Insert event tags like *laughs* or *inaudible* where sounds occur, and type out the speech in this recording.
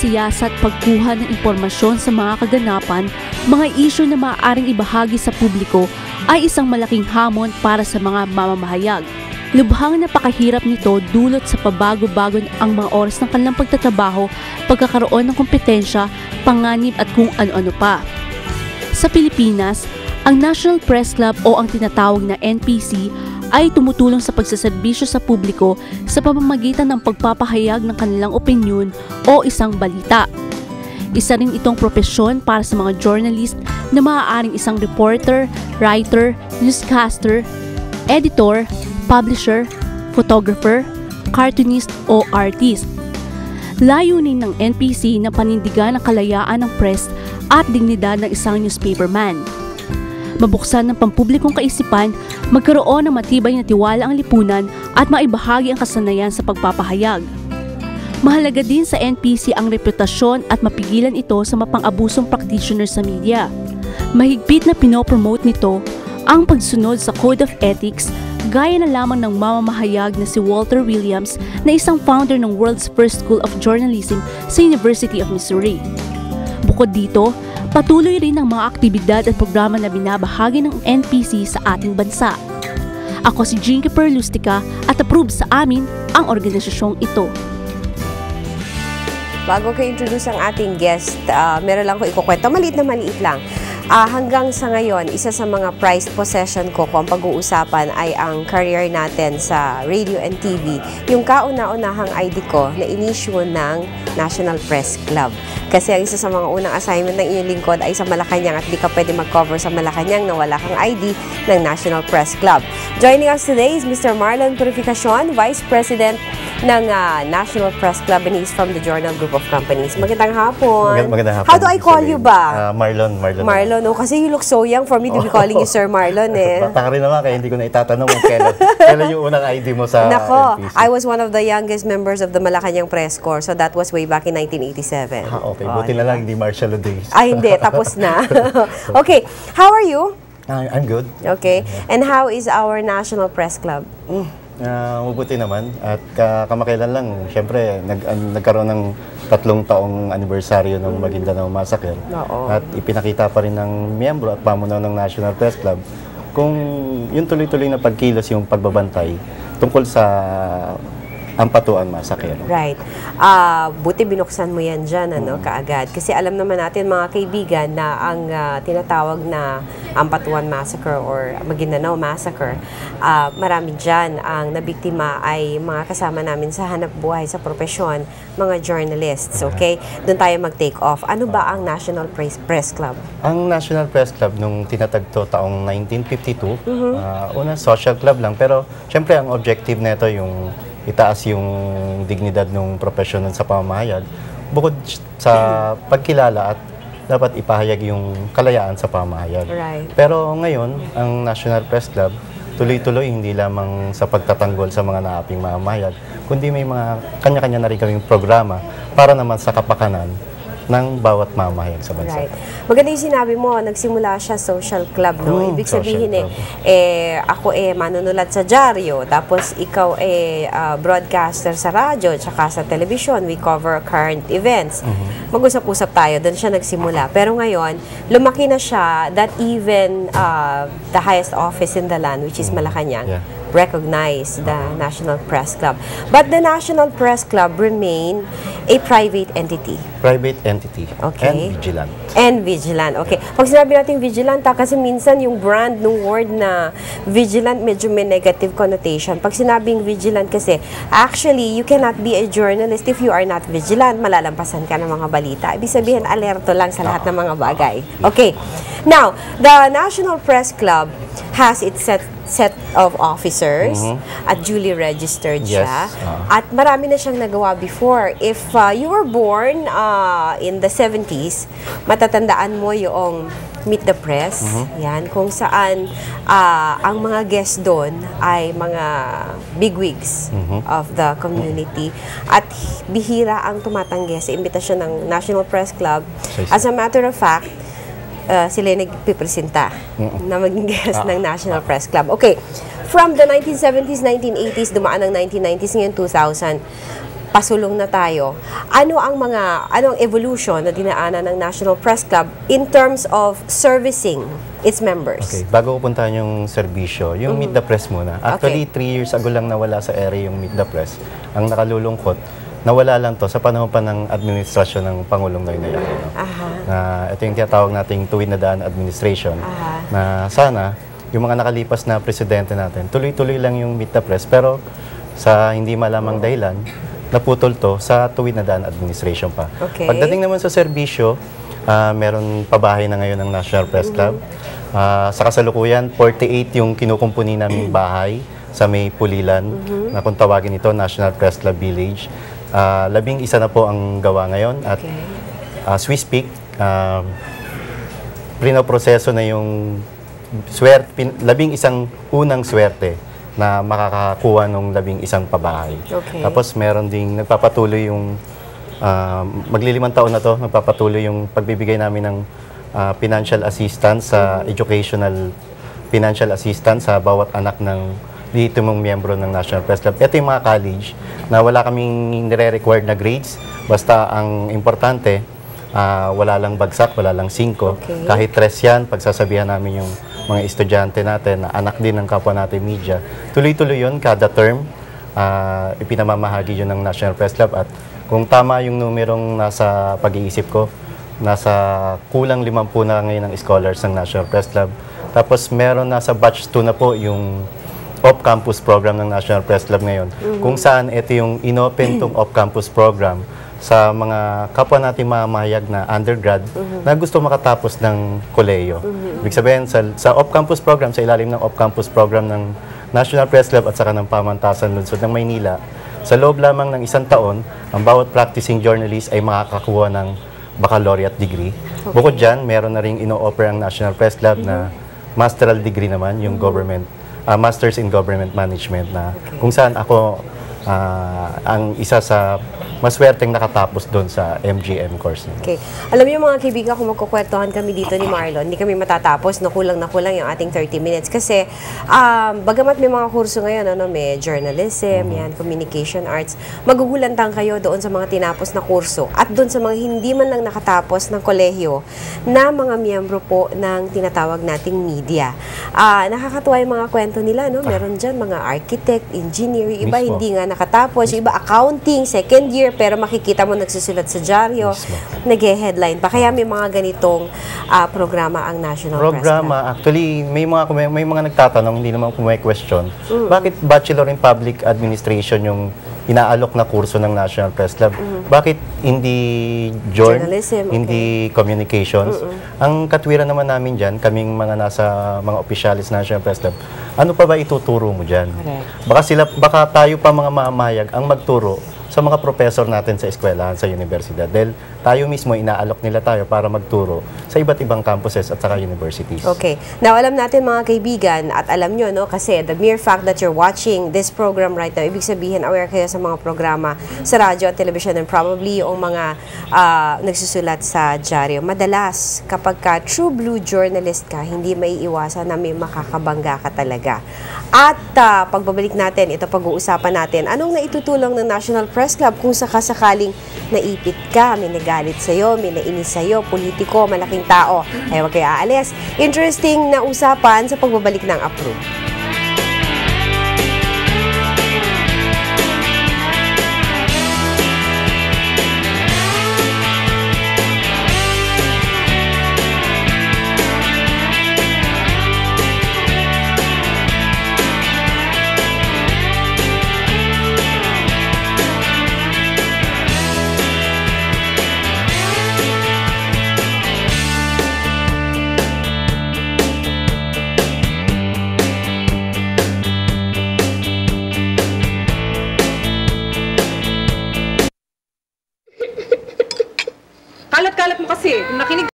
pagsisiyasat pagkuha ng impormasyon sa mga kaganapan, mga isyu na maaaring ibahagi sa publiko ay isang malaking hamon para sa mga mamamahayag. Lubhang napakahirap nito dulot sa pabago-bago ang mga oras ng kanilang pagtatrabaho, pagkakaroon ng kompetensya, panganib at kung ano-ano pa. Sa Pilipinas, ang National Press Club o ang tinatawag na NPC ay tumutulong sa pagsaserbisyo sa publiko sa pamamagitan ng pagpapahayag ng kanilang opinyon o isang balita. Isa rin itong propesyon para sa mga journalist na maaaring isang reporter, writer, newscaster, editor, publisher, photographer, cartoonist o artist. Layunin ng NPC na panindigan ang kalayaan ng press at dignidad ng isang newspaperman. Mabuksan ng pampublikong kaisipan, magkaroon ng matibay na tiwala ang lipunan at maibahagi ang kasanayan sa pagpapahayag. Mahalaga din sa NPC ang reputasyon at mapigilan ito sa mapang-abusong practitioner sa media. Mahigpit na pinopromote nito ang pagsunod sa Code of Ethics gaya na lamang ng mamamahayag na si Walter Williams na isang founder ng world's first school of journalism sa University of Missouri. Bukod dito, patuloy rin ang mga aktibidad at programa na binabahagi ng NPC sa ating bansa. Ako si Jinky Perlustica at approve sa amin ang organisasyong ito. Bago ko introduce ang ating guest, uh, meron lang ko ikukwento. Maliit na maliit lang. Uh, hanggang sa ngayon, isa sa mga prized possession ko kung pag-uusapan ay ang career natin sa radio and TV. Yung kauna-unahang ID ko na inisyo ng National Press Club. Kasi ang isa sa mga unang assignment ng inyong lingkod ay sa Malacanang at di ka pwede mag-cover sa Malacanang na wala kang ID ng National Press Club. Joining us today is Mr. Marlon Purificacion, Vice President ng uh, National Press Club and he's from the Journal Group of Companies. Magandang hapon. Magandang, magandang hapon. How do I call you ba? Uh, Marlon, Marlon. Marlon, no? Kasi you look so young for me to be calling you Sir Marlon eh. *laughs* Bata ka rin naman, kaya hindi ko na itatanong kung kailan, *laughs* kailan yung unang ID mo sa Nako, NPC. I was one of the youngest members of the Malacanang Press Corps, so that was way back in 1987. Ah, okay, buti na lang hindi martial days. Ay, hindi. Tapos na. *laughs* okay. How are you? Ah, I'm good. Okay. And how is our National Press Club? Mm, ah, mabuti naman. At ka kamakailan lang, syempre, nag, an- nagkaroon ng tatlong taong anibersaryo ng Maguindanao Massacre. Oo. At ipinakita pa rin ng miyembro at pamunaw ng National Press Club kung yung tuloy-tuloy na pagkilos yung pagbabantay tungkol sa Ampatuan Massacre. Right. Ah, buti binuksan mo yan dyan, ano, kaagad. Kasi alam naman natin, mga kaibigan, na ang ah, tinatawag na Ampatuan Massacre or Maguindanao Massacre, ah, marami dyan ang nabiktima ay mga kasama namin sa hanap buhay, sa profesyon, mga journalists, okay? Doon tayo mag-take off. Ano ba ang National Press, Press Club? Ang National Press Club nung tinatagto taong 1952, Mm-hmm. ah, una social club lang pero syempre ang objective nito yung itaas yung dignidad ng profesyon sa pamamahayag bukod sa pagkilala at dapat ipahayag yung kalayaan sa pamamahayag. Right. Pero ngayon, ang National Press Club tuloy-tuloy hindi lamang sa pagtatanggol sa mga naaping mamamahayag, kundi may mga kanya-kanya na rin kaming programa para naman sa kapakanan ng bawat mamahayag sa bansa. Right. Maganda yung sinabi mo, nagsimula siya social club, no? Mm, Ibig sabihin eh, club. eh, ako eh manunulat sa dyaryo, tapos ikaw eh ah, broadcaster sa radyo, tsaka sa television, we cover current events. Mm-hmm. Mag-usap-usap tayo, doon siya nagsimula. Pero ngayon, lumaki na siya that even ah, the highest office in the land, which is Malacanang, Mm-hmm. Yeah. recognize the National Press Club. But the National Press Club remain a private entity. Private entity Okay. and vigilant. And vigilant. Okay. Pag sinabi natin vigilant, ha, kasi minsan yung brand ng word na vigilant medyo may negative connotation. Pag sinabing vigilant kasi, actually, you cannot be a journalist if you are not vigilant. Malalampasan ka ng mga balita. Ibig sabihin, alerto lang sa lahat ng mga bagay. Okay. Now, the National Press Club has its set set of officers at duly registered Yes. siya. Ah. At marami na siyang nagawa before. If uh, you were born uh, in the 70s, matatandaan mo yung Meet the Press. Yan, kung saan uh, ang mga guest doon ay mga bigwigs of the community. At bihira ang tumatanggi sa imbitasyon ng National Press Club. As a matter of fact, uh, sila yung nagpipresenta na maging guest ng National Press Club. Okay, from the 1970s, 1980s, dumaan ang 1990s, ngayon 2000, pasulong na tayo. Ano ang mga, ano ang evolution na dinaanan ng National Press Club in terms of servicing its members? Okay, bago ko puntahan yung serbisyo, yung Meet the Press muna. Actually, Okay. three years ago lang nawala sa area yung Meet the Press. Ang nakalulungkot, nawala lang to sa panahon pa ng administrasyon ng Pangulong Noynoy Aquino. Aha. Na ito yung tinatawag nating tuwid na daan administration. Aha. Na sana, yung mga nakalipas na presidente natin, tuloy-tuloy lang yung Meet the Press. Pero sa hindi malamang dahilan, naputol to sa tuwid na daan administration pa. Okay. Pagdating naman sa serbisyo, ah, meron pabahay na ngayon ng National Press Club. Ah, sa kasalukuyan, 48 yung kinukumpuni naming *clears throat* bahay sa may Pulilan, na kung tawagin ito, National Press Club Village. Ah, labing isa na po ang gawa ngayon at Okay. as we speak, um, pinoproseso na yung swerte, pin- labing isang unang swerte na makakakuha ng labing isang pabahay. Okay. Tapos meron ding nagpapatuloy yung um, maglilimang taon na to, nagpapatuloy yung pagbibigay namin ng ah, financial assistance sa educational financial assistance sa bawat anak ng dito mong miyembro ng National Press Club. Ito yung mga college na wala kaming nire-required na grades. Basta ang importante, ah, wala lang bagsak, wala lang singko. Okay. Kahit tres yan, pagsasabihan namin yung mga estudyante natin na anak din ng kapwa natin media. Tuloy-tuloy yun kada term. ah, ipinamamahagi yun ng National Press Club at kung tama yung numerong nasa pag-iisip ko, nasa kulang 50 na ngayon ang scholars ng National Press Club. Tapos meron nasa batch 2 na po yung off-campus program ng National Press Club ngayon. Kung saan ito yung inopen tong *clears throat* off-campus program sa mga kapwa natin mamahayag na undergrad na gusto makatapos ng koleyo. Ibig sabihin, sa, sa off-campus program, sa ilalim ng off-campus program ng National Press Club at saka ng Pamantasan Lungsod ng Maynila, sa loob lamang ng isang taon, ang bawat practicing journalist ay makakakuha ng baccalaureate degree. Bukod dyan, meron na rin ino-offer ang National Press Club na masteral degree naman, yung government, ah, Masters in Government Management na kung saan ako ah, ang isa sa maswerteng nakatapos doon sa MGM course. na. Okay. Alam niyo mga kaibigan, kung magkukwentuhan kami dito ni Marlon, hindi kami matatapos, no, kulang na kulang yung ating 30 minutes. Kasi, um, bagamat may mga kurso ngayon, ano, may journalism, yan, communication arts, magugulantang kayo doon sa mga tinapos na kurso at doon sa mga hindi man lang nakatapos ng kolehiyo na mga miyembro po ng tinatawag nating media. Ah, nakakatuwa yung mga kwento nila, no? Meron dyan mga architect, engineer, iba Mismo. hindi nga nakatapos, iba accounting, second year, pero makikita mo nagsusulat sa dyaryo, Mismo. nag-headline pa. Kaya may mga ganitong ah, programa ang National Press Club. Programa, actually, may mga may, may mga nagtatanong, hindi naman kung may question. Mm. Bakit Bachelor in Public Administration yung inaalok na kurso ng National Press Club? Bakit hindi journ, Mm. Journalism, okay. hindi communications? Ang katwiran naman namin dyan, kaming mga nasa mga opisyalis ng National Press Club, ano pa ba ituturo mo dyan? Correct. Baka sila, baka tayo pa mga mamayag ang magturo sa mga professor natin sa eskwelahan, sa universidad. Dahil tayo mismo, inaalok nila tayo para magturo sa iba't ibang campuses at saka universities. Okay. Now, alam natin mga kaibigan, at alam nyo, no, kasi the mere fact that you're watching this program right now, ibig sabihin, aware kayo sa mga programa sa radyo at television and probably yung mga ah, nagsusulat sa dyaryo. Madalas, kapag ka true blue journalist ka, hindi may iwasan na may makakabangga ka talaga. At ah, pagbabalik natin, ito pag-uusapan natin, anong naitutulong ng National Press Club kung sakasakaling naipit ka, may nagalit sa'yo, may nainis sa'yo, politiko, malaking tao, ay huwag kayo aalis. Interesting na usapan sa pagbabalik ng approve.